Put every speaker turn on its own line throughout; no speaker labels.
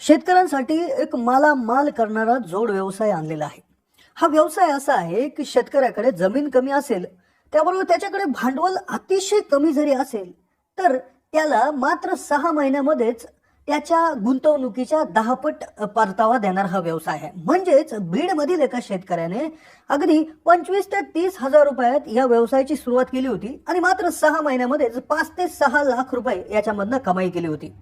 शेतकऱ्यांसाठी एक मालामाल करणारा जोड व्यवसाय आणलेला आहे. हा व्यवसाय असा आहे की शेतकऱ्याकडे जमीन कमी असेल त्याबरोबर त्याच्याकडे भांडवल अतिशय कमी जरी असेल तर त्याला मात्र सहा महिन्यामध्येच त्याच्या गुंतवणुकीच्या दहापट परतावा देणारा हा व्यवसाय आहे. म्हणजेच बीडमधील एका शेतकऱ्याने अगदी पंचवीस ते तीस हजार रुपयात या व्यवसायाची सुरुवात केली होती आणि मात्र सहा महिन्यामध्येच पाच ते सहा लाख रुपये याच्यामधनं कमाई केली होती.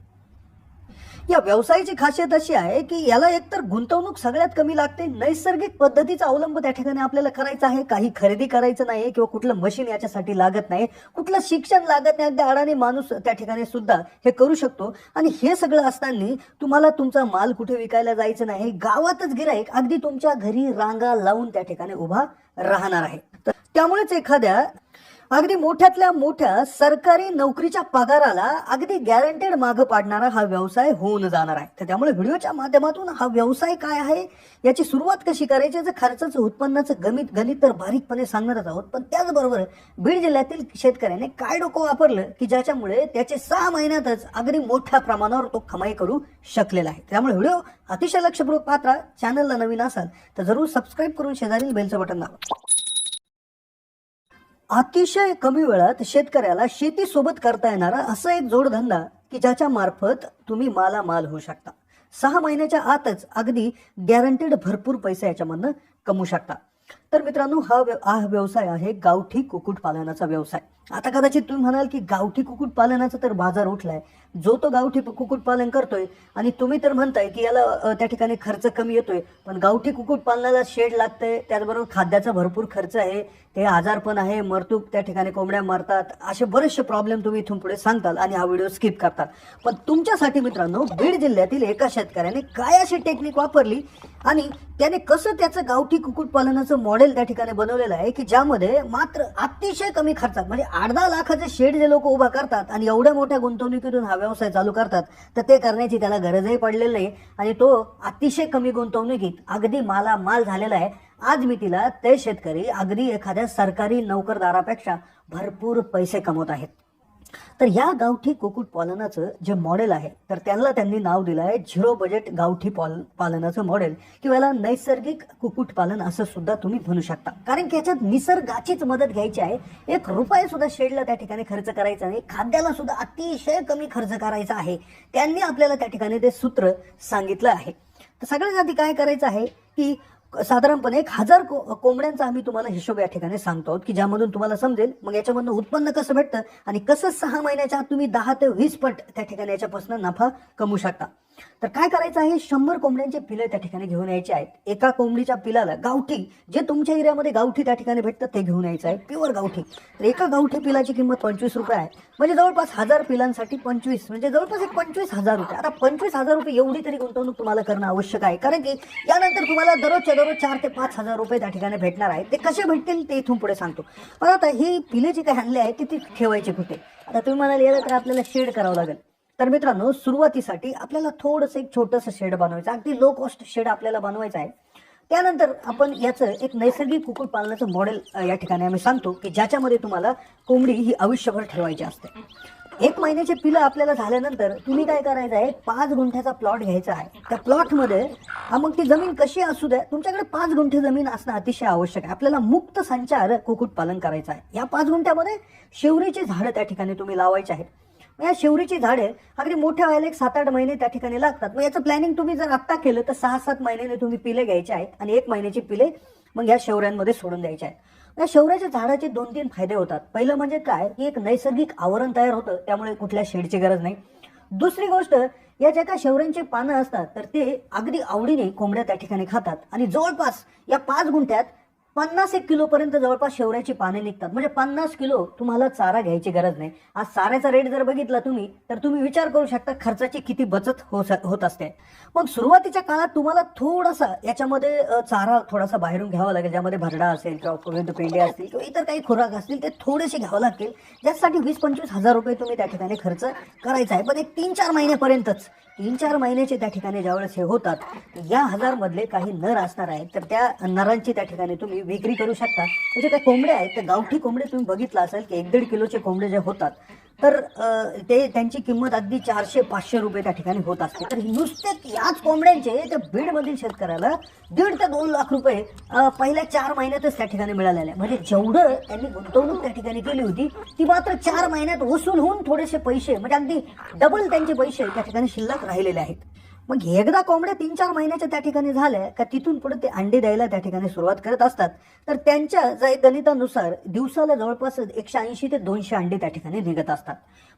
या व्यवसायाची खासियत अशी आहे की याला एकतर गुंतवणूक सगळ्यात कमी लागते. नैसर्गिक पद्धतीचा अवलंब त्या ठिकाणी आपल्याला करायचा आहे. काही खरेदी करायचं नाही किंवा कुठलं मशीन याच्यासाठी लागत नाही. कुठलं शिक्षण लागत नाही. अगदी अडाणी माणूस त्या ठिकाणी सुद्धा हे करू शकतो. आणि हे सगळं असताना तुम्हाला तुमचा माल कुठे विकायला जायचं नाही. गावातच गिराईक अगदी तुमच्या घरी रांगा लावून त्या ठिकाणी उभा राहणार आहे. त्यामुळेच एखाद्या अगदी मोठ्यातल्या मोठ्या सरकारी नोकरीच्या पगाराला अगदी गॅरंटेड मागं पाडणारा हा व्यवसाय होऊन जाणार आहे. तर त्यामुळे व्हिडिओच्या माध्यमातून हा व्यवसाय काय आहे याची सुरुवात कशी करायची याचं खर्चाचं उत्पन्नाचं गणित गणित तर बारीकपणे सांगणारच आहोत. पण त्याचबरोबर बीड जिल्ह्यातील शेतकऱ्याने काय डोकं वापरलं की ज्याच्यामुळे त्याचे सहा महिन्यातच अगदी मोठ्या प्रमाणावर तो कमाई करू शकलेला आहे. त्यामुळे व्हिडिओ अतिशय लक्षपूर्वक पात्रा चॅनलला नवीन असाल तर जरूर सबस्क्राईब करून शेजारील बेलचं बटन दाबा. अतिशय कमी वेळात शेतकऱ्याला शेती सोबत करता येणारा असा एक जोडधंदा की ज्याच्या मार्फत तुम्ही मालामाल होऊ शकता. सहा महिन्याच्या आतच अगदी गॅरंटेड भरपूर पैसे याच्यामधनं कमवू शकता. तर मित्रांनो हा व्यव- हा व्यवसाय आहे गावठी कुक्कुट पालनाचा व्यवसाय. आता कदाचित तुम्ही म्हणाल की गावठी कुक्कुट पालनाचा तर बाजार उठलाय. जो तो गावठी कुक्कुट पालन करतोय आणि तुम्ही तर म्हणताय की याला त्या ठिकाणी खर्च कमी येतोय पण गावठी कुक्कुट पालनाला शेड लागतंय त्याचबरोबर खाद्याचा भरपूर खर्च आहे ते आजारपण आहे मरतूक त्या ठिकाणी कोंबड्या मारतात असे बरेचसे प्रॉब्लेम तुम्ही इथून पुढे सांगताल आणि हा व्हिडिओ स्किप करतात पण तुमच्यासाठी मित्रांनो बीड जिल्ह्यातील एका शेतकऱ्याने काय अशी टेक्निक वापरली आणि त्याने कसं त्याचं गावठी कुक्कुट पालनाचं मॉडेल त्या ठिकाणी बनवलेलं आहे की ज्यामध्ये मात्र अतिशय कमी खर्चात म्हणजे आठ दहा लाखाचे शेड जे लोक उभा करतात आणि एवढ्या मोठ्या गुंतवणुकीतून हा व्यवसाय चालू करतात तर ते करण्याची त्याला गरजही पडलेली नाही आणि तो अतिशय कमी गुंतवणुकीत अगदी माला माल झालेला आहे. आज मी तिला ते शेतकरी अगदी एखाद्या सरकारी नोकरदारापेक्षा भरपूर पैसे कमवत आहेत. तर या गावठी कुक्कुट पालनाचं जे मॉडेल आहे तर त्यांना त्यांनी नाव दिलं आहे झिरो बजेट गावठी पाल पालनाचं मॉडेल किंवा याला नैसर्गिक कुक्कुट पालन असं सुद्धा तुम्ही म्हणू शकता. कारण की याच्यात निसर्गाचीच मदत घ्यायची आहे. एक रुपये सुद्धा शेडला त्या ठिकाणी खर्च करायचा नाही. खाद्याला सुद्धा अतिशय कमी खर्च करायचा आहे. त्यांनी आपल्याला त्या ठिकाणी ते सूत्र सांगितलं आहे. तर सगळ्यात आधी काय करायचं आहे की साधारणपणे एक हजार को कोंबड्यांचा आम्ही तुम्हाला हिशोब या ठिकाणी सांगतो आहोत की ज्यामधून तुम्हाला समजेल मग याच्यामधून उत्पन्न कसं भेटतं आणि कसं सहा महिन्याच्या आत तुम्ही दहा ते वीस पट त्या ठिकाणी याच्यापासून नफा कमवू शकता. तर काय करायचं आहे? शंभर कोंबड्यांचे पिलं त्या ठिकाणी घेऊन यायचे आहेत. एका कोंबडीच्या पिलाला गावठी जे तुमच्या एरियामध्ये गावठी त्या ठिकाणी भेटतं ते घेऊन यायचं आहे. प्युअर गावठी. तर एका गावठी पिलाची किंमत पंचवीस रुपये आहे. म्हणजे जवळपास हजार पिलांसाठी पंचवीस म्हणजे जवळपास एक पंचवीस हजार रुपये. आता पंचवीस हजार रुपये एवढी तरी गुंतवणूक तुम्हाला करणं आवश्यक आहे. कारण की यानंतर तुम्हाला दररोजच्या दररोज चार ते पाच हजार रुपये त्या ठिकाणी भेटणार आहे ते कसे भेटतील ते इथून पुढे सांगतो. पण आता ही पिले जी काही आणली आहे ती ती ठेवायची कुठे? आता तुम्ही म्हणाल याला तर आपल्याला शेड करावं लागेल. तर मित्रांनो सुरुवातीसाठी आपल्याला थोडंसं एक छोटंसं शेड बनवायचं. अगदी लो कॉस्ट शेड आपल्याला बनवायचं आहे. त्यानंतर आपण याचं एक नैसर्गिक कुक्कुट पालनाचं मॉडेल या ठिकाणी आम्ही सांगतो की ज्याच्यामध्ये तुम्हाला कोंबडी ही आयुष्यभर ठेवायची असते. एक महिन्याचे पिलं आपल्याला झाल्यानंतर तुम्ही काय करायचं आहे? पाच गुंठ्याचा प्लॉट घ्यायचा आहे. त्या प्लॉटमध्ये मग ती जमीन कशी असू द्या तुमच्याकडे पाच गुंठे जमीन असणं अतिशय आवश्यक आहे. आपल्याला मुक्त संचार कुक्कुट पालन करायचं आहे. या पाच गुंठ्यामध्ये शेवरीची झाडं त्या ठिकाणी तुम्ही लावायची आहेत. मग या शेवरीची झाडे अगदी मोठ्या व्हायला एक सात आठ महिने त्या ठिकाणी लागतात. मग याचं प्लॅनिंग तुम्ही जर आत्ता केलं तर सहा सात महिन्याने तुम्ही पिले घ्यायचे आहेत आणि एक महिन्याची पिले मग या शेवऱ्यांमध्ये सोडून द्यायचे आहेत. या शेवऱ्याच्या झाडाचे दोन तीन फायदे होतात. पहिलं म्हणजे काय? की एक नैसर्गिक आवरण तयार होतं त्यामुळे कुठल्या शेडची गरज नाही. दुसरी गोष्ट या ज्या काय शेवऱ्यांची पानं असतात तर ते अगदी आवडीने कोंबड्या त्या ठिकाणी खातात. आणि जवळपास या पाच गुंठ्यात पन्नास एक किलोपर्यंत जवळपास शेवऱ्याची पाने निघतात. म्हणजे पन्नास किलो तुम्हाला चारा घ्यायची गरज नाही. आज चाऱ्याचा रेट जर बघितला तुम्ही तर तुम्ही विचार करू शकता खर्चाची किती बचत हो होत असते. मग सुरुवातीच्या काळात तुम्हाला थोडासा याच्यामध्ये चारा थोडासा बाहेरून घ्यावा लागेल. ज्यामध्ये भरडा असेल किंवा विविध पेंडे असतील किंवा इतर काही खुराक असतील ते थोडेसे घ्यावं लागतील. ज्यासाठी वीस पंचवीस हजार रुपये तुम्ही त्या ठिकाणी खर्च करायचा आहे. पण एक तीन चार महिन्यापर्यंतच तीन चार महिन्याचे त्या ठिकाणी ज्यावेळेस हे होतात या हजार मधले काही नर असणार आहेत तर त्या नरांची त्या ठिकाणी तुम्ही विक्री करू शकता. म्हणजे काय कोंबड्या आहेत त्या गावठी कोंबडे तुम्ही बघितलं असेल की एक दीड किलोचे कोंबडे जे होतात तर ते त्यांची किंमत अगदी चारशे पाचशे रुपये त्या ठिकाणी होत असते. तर नुसते याच कोंबड्यांचे त्या बीडमधील शेतकऱ्याला दीड ते दोन लाख रुपये पहिल्या चार महिन्यातच त्या ठिकाणी मिळालेले. म्हणजे जेवढं त्यांनी गुंतवणूक त्या ठिकाणी केली होती ती मात्र चार महिन्यात वसूल होऊन थोडेसे पैसे म्हणजे अगदी डबल त्यांचे पैसे त्या ठिकाणी शिल्लक राहिलेले आहेत. मग एकदा कोंबड्या तीन चार महिन्याच्या त्या ठिकाणी झाल्या का तिथून पुढे ते अंडे द्यायला त्या ठिकाणी सुरुवात करत असतात. तर त्यांच्या गणितानुसार दिवसाला जवळपास एकशे ऐंशी ते दोनशे अंडे त्या ठिकाणी निघत असतात.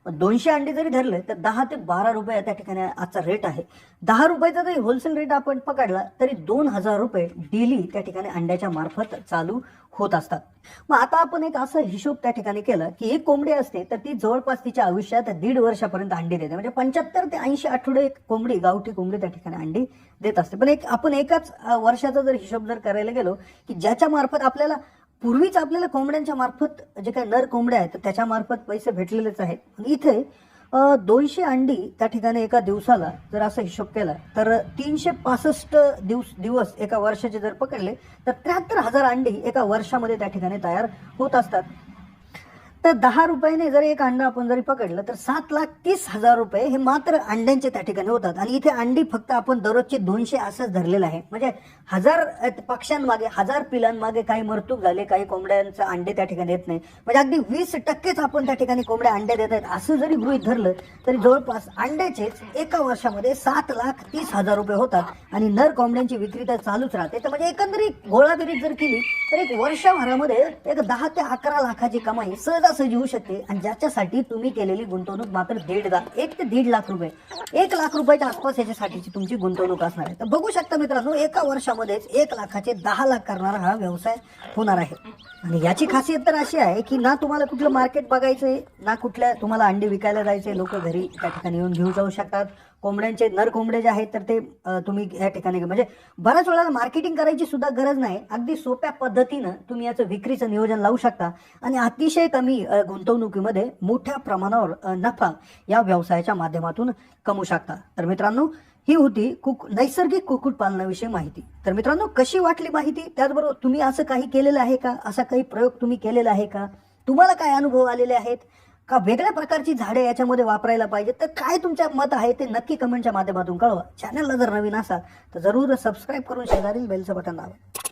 मग दोनशे अंडे जरी धरले तर दहा ते बारा रुपये त्या ठिकाणी आजचा रेट आहे. दहा रुपयाचा जरी होलसेल रेट आपण पकडला तरी दोन हजार रुपये डेली त्या ठिकाणी अंड्याच्या मार्फत चालू होत असतात. मग आता आपण एक असं हिशोब त्या ठिकाणी केला की एक कोंबडी असते तर ती जवळपास तिच्या आयुष्यात दीड वर्षापर्यंत अंडी देते. म्हणजे पंच्याहत्तर ते ऐंशी आठवडे एक कोंबडी गावठी कोंबडी त्या ठिकाणी अंडी देत असते. पण एक आपण एकाच वर्षाचा जर हिशोब जर करायला गेलो की ज्याच्या मार्फत आपल्याला पूर्वीच आपल्याला कोंबड्यांच्या मार्फत जे काही नर कोंबड्या आहेत त्याच्या मार्फत पैसे भेटलेलेच आहेत. आणि इथे दोनशे अंडी त्या ठिकाणी एका दिवसाला जर असा हिशोब केला तर तीनशे पासष्ट दिवस दिवस एका वर्षाचे जर पकडले तर त्र्याहत्तर हजार अंडी एका वर्षामध्ये त्या ठिकाणी तयार होत असतात. तर दहा रुपयाने जर एक अंडा आपण जरी पकडलं तर सात लाख तीस हजार रुपये हे मात्र अंड्यांचे त्या ठिकाणी होतात. आणि इथे अंडी फक्त आपण दररोजचे दोनशे असंच धरलेलं आहे. म्हणजे हजार पक्ष्यांमागे हजार पिलांमागे काही मरतूक झाले काही कोंबड्यांचं अंडे त्या ठिकाणी येत नाही. म्हणजे अगदी वीस टक्केच आपण त्या ठिकाणी कोंबड्या अंडे देत आहेत. असं जरी गृहित धरलं तरी जवळपास अंड्याचेच एका वर्षामध्ये सात लाख तीस हजार रुपये होतात. आणि नर कोंबड्यांची विक्री तर चालूच राहते. तर म्हणजे एकंदरीत गोळाबेरीज जर केली तर एक वर्षभरामध्ये एक दहा ते अकरा लाखाची कमाई असं होऊ शकते आणि ज्याच्यासाठी तुम्ही केलेली गुंतवणूक मात्र दीड लाख एक ते दीड लाख रुपये. एक लाख रुपयाच्या आसपास याच्यासाठीची तुमची गुंतवणूक असणार आहे. तर बघू शकता मित्रांनो एका वर्षामध्येच एक लाखाचे दहा लाख करणारा हा व्यवसाय होणार आहे. आणि याची खासियत तर अशी आहे की ना तुम्हाला कुठलं मार्केट बघायचंय ना कुठल्या तुम्हाला अंडी विकायला जायचे लोक घरी त्या ठिकाणी येऊन घेऊ जाऊ शकतात. कोंबड्यांचे नर कोंबडे जे आहेत तर ते तुम्ही या ठिकाणी म्हणजे बऱ्याच वेळेला मार्केटिंग करायची सुद्धा गरज नाही. अगदी सोप्या पद्धतीनं तुम्ही याचं विक्रीचं नियोजन लावू शकता. आणि अतिशय कमी गुंतवणुकीमध्ये मोठ्या प्रमाणावर नफा या व्यवसायाच्या माध्यमातून कमवू शकता. तर मित्रांनो ही होती कुक नैसर्गिक कुक्कुटपालनाविषयी माहिती. तर मित्रांनो कशी वाटली माहिती? त्याचबरोबर तुम्ही असं काही केलेलं आहे का? असा काही प्रयोग तुम्ही केलेला आहे का? तुम्हाला काय अनुभव आलेले आहेत? का वेगळ्या प्रकारची झाडे याच्यामध्ये वापरायला पाहिजे? तर काय तुमच्या मत आहे ते नक्की कमेंटच्या माध्यमातून कळवा. चॅनलला जर नवीन असाल तर जरूर सबस्क्राईब करून शेजारील बेलचं बटन दाबा.